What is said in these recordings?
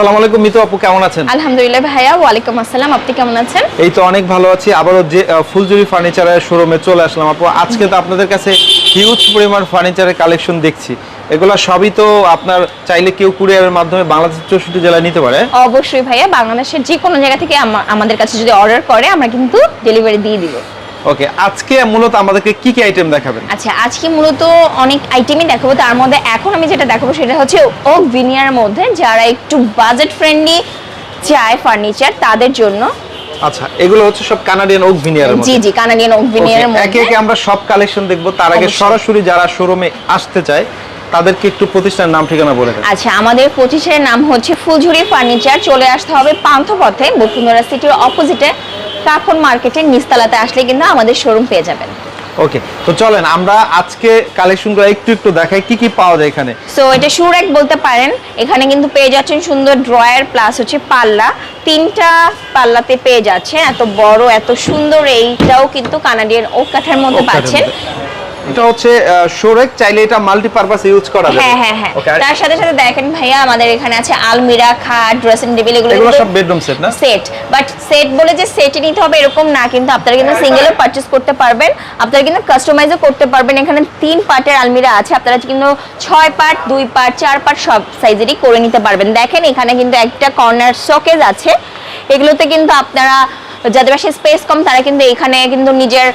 আসসালামু আলাইকুম মিতু আপু কেমন আছেন? আলহামদুলিল্লাহ ভাইয়া ওয়ালাইকুম আসসালাম। আপনি কেমন আছেন? এই তো অনেক ভালো আছি। আবারও যে ফুলজুরি ফার্নিচারের শোরুমে চলে আসলাম আপু। আজকে তো আপনাদের কাছে হিউজ পরিমাণ ফার্নিচারের কালেকশন দেখছি। এগুলো সবই তো আপনার চাইলে কেউ কুরিয়ারের মাধ্যমে বাংলাদেশের চৌষট্টি জেলায় নিতে পারে। অবশ্যই ভাইয়া বাংলাদেশের যে কোনো জায়গা থেকে আমাদের কাছে যদি অর্ডার করে আমরা কিন্তু ডেলিভারি দিয়ে দিব। ওকে আজকে মূলত আমাদেরকে কি কি আইটেম দেখাবেন? আচ্ছা আজকে মূলত অনেক আইটেমই দেখাবো। তার মধ্যে এখন আমি যেটা দেখাবো সেটা হচ্ছে ওক ভিনিয়ার মধ্যে যারা একটু বাজেট ফ্রেন্ডলি চায় ফার্নিচার তাদের জন্য। আচ্ছা এগুলো হচ্ছে সব কানাডিয়ান ওক ভিনিয়ারের জি মধ্যে জি কানাডিয়ান ওক ভিনিয়ারের Okay, একে একে আমরা সব কালেকশন দেখব। তার আগে সরাসরি যারা শোরুমে আসতে চায় তাদেরকে একটু প্রতিষ্ঠানের নাম ঠিকানা বলে দেন। আচ্ছা আমাদের পঁচিশের নাম হচ্ছে ফুলঝুরি ফার্নিচার চলে আসতে হবে পান্থপথে বসুন্ধরা সিটির অপোজিটে কাকন মার্কেটের নিস্তালাতে আসলে কিন্তু আমাদের শোরুম পেয়ে যাবেন। ওকে তো চলেন আমরা আজকে কালেকশনগুলো একটু একটু দেখাই কি কি পাওয়া যায় এখানে? সো এটা শু এক বলতে পারেন এখানে কিন্তু পেয়ে যাচ্ছেন সুন্দর ড্রয়ার প্লাস হচ্ছে পাল্লা। তিনটা পাল্লাতে পেয়ে যাচ্ছেন এত বড় এত সুন্দর এইটাও কিন্তু কানাডিয়ান ওক কাঠার মধ্যে পাচ্ছেন। এটা হচ্ছে সোরেক চাইলে এটা মাল্টিপারপাস ইউজ করা যাবে। হ্যাঁ হ্যাঁ হ্যাঁ। তার সাথে সাথে দেখেন ভাইয়া আমাদের এখানে আছে আলমিরা খাট ড্রেসিং টেবিল এগুলো এগুলো সব বেডরুম সেট না? সেট বাট সেট বলে যে নিতে হবে এরকম না কিন্তু আপনারা কিন্তু সিঙ্গেলও পারচেজ করতে পারবেন। আপনারা কিন্তু কাস্টমাইজও করতে পারবেন। এখানে তিন পার্টের আলমিরা আছে আপনারা কিন্তু ছয় পার্ট দুই পার্ট চার পার্ট সব সাইজেরই করে নিতে পারবেন। দেখেন এখানে কিন্তু একটা কর্নার শোকেজ আছে। এগুলোতে কিন্তু আপনারা যাদের পাশে স্পেস কম তারা কিন্তু এখানে কিন্তু নিজের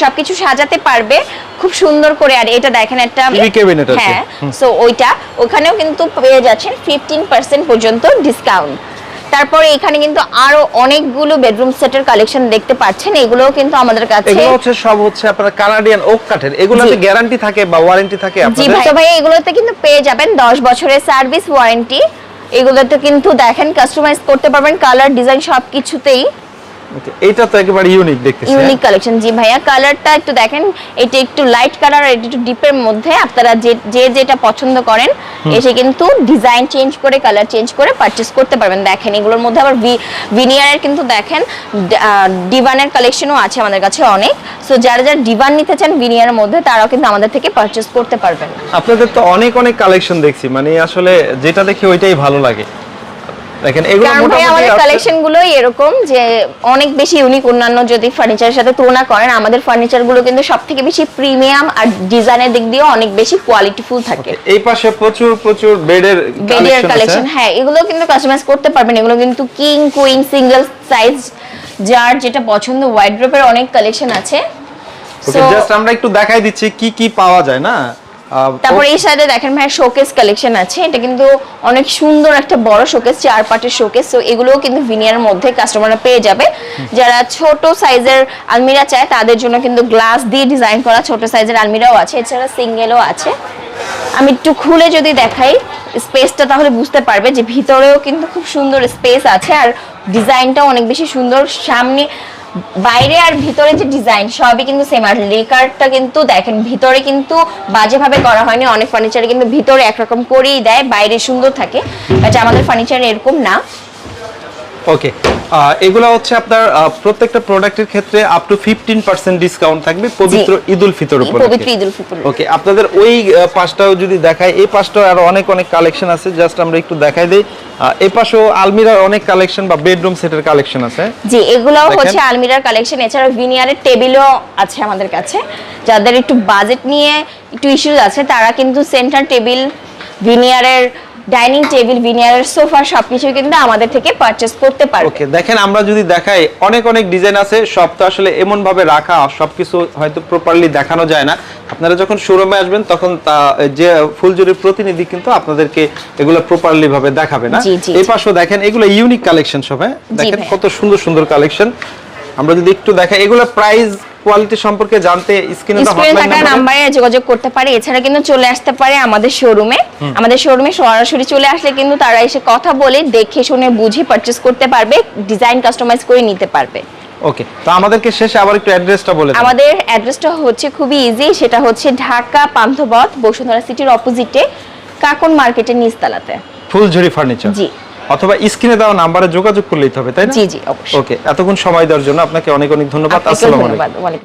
সবকিছু সাজাতে পারবে। খুব সুন্দর করে আর এটা দেখেন একটা। হ্যাঁ সো ওইটা ওখানেও কিন্তু পেয়ে যাচ্ছেন ফিফটিন পার্সেন্ট পর্যন্ত ডিসকাউন্ট তারপরে এখানে কিন্তু আরও অনেকগুলো বেডরুম সেটের কালেকশন দেখতে পাচ্ছেন এগুলোও কিন্তু আমাদের কাছে এগুলো হচ্ছে সব হচ্ছে আপনার কানাডিয়ান ওক কাঠের। এগুলোতে জি। গ্যারান্টি থাকে বা ওয়ারেন্টি থাকে জি আপনাদের? ভাই তো ভাই এগুলোতে কিন্তু পেয়ে যাবেন দশ বছরের সার্ভিস ওয়ারেন্টি এগুলোতে কিন্তু দেখেন কাস্টমাইজ করতে পারবেন কালার ডিজাইন সব এইটা তো একেবারে ইউনিক দেখতেছি? ইউনিক কালেকশন জি ভাইয়া কালারটা একটু দেখেন এটা একটু লাইট কালার আর এটা একটু ডিপের মধ্যে আপনারা যে যে যেটা পছন্দ করেন এসে কিন্তু ডিজাইন চেঞ্জ করে কালার চেঞ্জ করে পারচেজ করতে পারবেন। দেখেন এগুলোর মধ্যে আবার ভিনিয়ারের কিন্তু দেখেন ডিভানের কালেকশনও আছে আমাদের কাছে অনেক। সো যারা যারা ডিভান নিতে চান ভিনিয়ারের মধ্যে তারাও কিন্তু আমাদের থেকে পারচেজ করতে পারবেন। আপনাদের তো অনেক অনেক কালেকশন দেখছি মানে আসলে যেটা দেখি ওইটাই ভালো লাগে। দেখেন এগুলো আমাদের কালেকশন গুলোই এরকম যে অনেক বেশি ইউনিক অন্যান্য যদি ফার্নিচারের সাথে তুলনা করেন আমাদের ফার্নিচারগুলো কিন্তু সব থেকে বেশি প্রিমিয়াম আর ডিজাইনের দিক দিয়েও অনেক বেশি কোয়ালিটিফুল থাকে। এই পাশে প্রচুর প্রচুর বেডের বেডের কালেকশন হ্যাঁ এগুলো কিন্তু কাস্টমাইজ করতে পারবেন। এগুলো কিন্তু কিং কুইন সিঙ্গেল সাইজ যার যেটা পছন্দ ওয়াইড্রোপের অনেক কালেকশন আছে। জাস্ট আমরা একটু দেখাই দিচ্ছি কি কি পাওয়া যায় না? তারপর এই সাইডে দেখেন ভাই শোকেস কালেকশন আছে। এটা কিন্তু অনেক সুন্দর একটা বড় শোকেস চার পাটের শোকেস তো এগুলোও কিন্তু ভিনিয়ার মধ্যে কাস্টমাররা পেয়ে যাবে। যারা ছোট সাইজের আলমিরা চায় তাদের জন্য কিন্তু গ্লাস দিয়ে ডিজাইন করা ছোট সাইজের আলমিরাও আছে। এছাড়া সিঙ্গেলও আছে। আমি একটু খুলে যদি দেখাই স্পেসটা তাহলে বুঝতে পারবে যে ভিতরেও কিন্তু খুব সুন্দর স্পেস আছে। আর ডিজাইনটাও অনেক বেশি সুন্দর। সামনে বাইরে আর ভিতরে যে ডিজাইন সবই কিন্তু সেম আর লেকারটা কিন্তু দেখেন, ভিতরে কিন্তু বাজেভাবে করা হয়নি, অনেক ফার্নিচারে কিন্তু ভিতরে একরকম করেই দেয়, বাইরে সুন্দর থাকে। বাট আমাদের ফার্নিচার এরকম না। ওকে এগুলো হচ্ছে আপনার প্রত্যেকটা প্রোডাক্টের ক্ষেত্রে up to fifteen percent discount থাকবে পবিত্র ঈদুল ফিতর উপর পবিত্র ঈদুল ফিতর ওকে আপনাদের ওই আহ, পাশটাও যদি দেখাই এই পাশটাও আরও অনেক অনেক কালেকশন আছে জাস্ট আমরা একটু দেখাই দিই। এই পাশেও আলমিরার অনেক কালেকশন বা বেডরুম সেটের কালেকশন আছে। জি এগুলোও। হচ্ছে আলমিরার কালেকশন এছাড়া ভিনিয়ারের টেবিলও আছে আমাদের কাছে। যাদের একটু বাজেট নিয়ে একটু ইস্যুজ আছে তারা কিন্তু সেন্টার টেবিল ভিনিয়ারের ডাইনিং টেবিল ভিনিয়ারের সোফা সবকিছু কিন্তু আমাদের থেকে পারচেস করতে পারবে। ওকে দেখেন আমরা যদি দেখাই অনেক অনেক ডিজাইন আছে সব তো আসলে এমন ভাবে রাখা সবকিছু হয়তো প্রপারলি দেখানো যায় না। আপনারা যখন শোরুমে আসবেন তখন তা- যে ফুলজুরির প্রতিনিধি কিন্তু আপনাদেরকে এগুলো প্রপারলি ভাবে দেখাবে না। এই। পাশেও দেখেন এগুলো ইউনিক কালেকশন সব হ্যাঁ? দেখেন কত সুন্দর সুন্দর কালেকশন আমরা যদি একটু দেখাই এগুলো প্রাইস কোয়ালিটি সম্পর্কে জানতে স্ক্রিনে থাকা নাম্বারে যোগাযোগ করতে পারে। এছাড়া কিন্তু চলে আসতে পারে আমাদের শোরুমে আমাদের শোরুমে সরাসরি চলে আসলে কিন্তু তারা এসে কথা বলে দেখে শুনে বুঝে পারচেস করতে পারবে ডিজাইন কাস্টমাইজ করে নিতে পারবে। ওকে তো আমাদেরকে শেষে আবার একটু অ্যাড্রেসটা বলে দেন। আমাদের অ্যাড্রেসটা হচ্ছে খুবই ইজি সেটা হচ্ছে ঢাকা পান্থপথ বসুন্ধরা সিটির অপোজিটে কাকন মার্কেটের নিচতলাতে। ফুলঝুরি ফার্নিচার জি। অথবা স্ক্রিনে দেওয়া নাম্বারে যোগাযোগ করলেই হবে তাই না? জি জি অবশ্যই। ওকে এতক্ষণ সময় দেওয়ার জন্য আপনাকে অনেক অনেক ধন্যবাদ। আসসালামু আলাইকুম।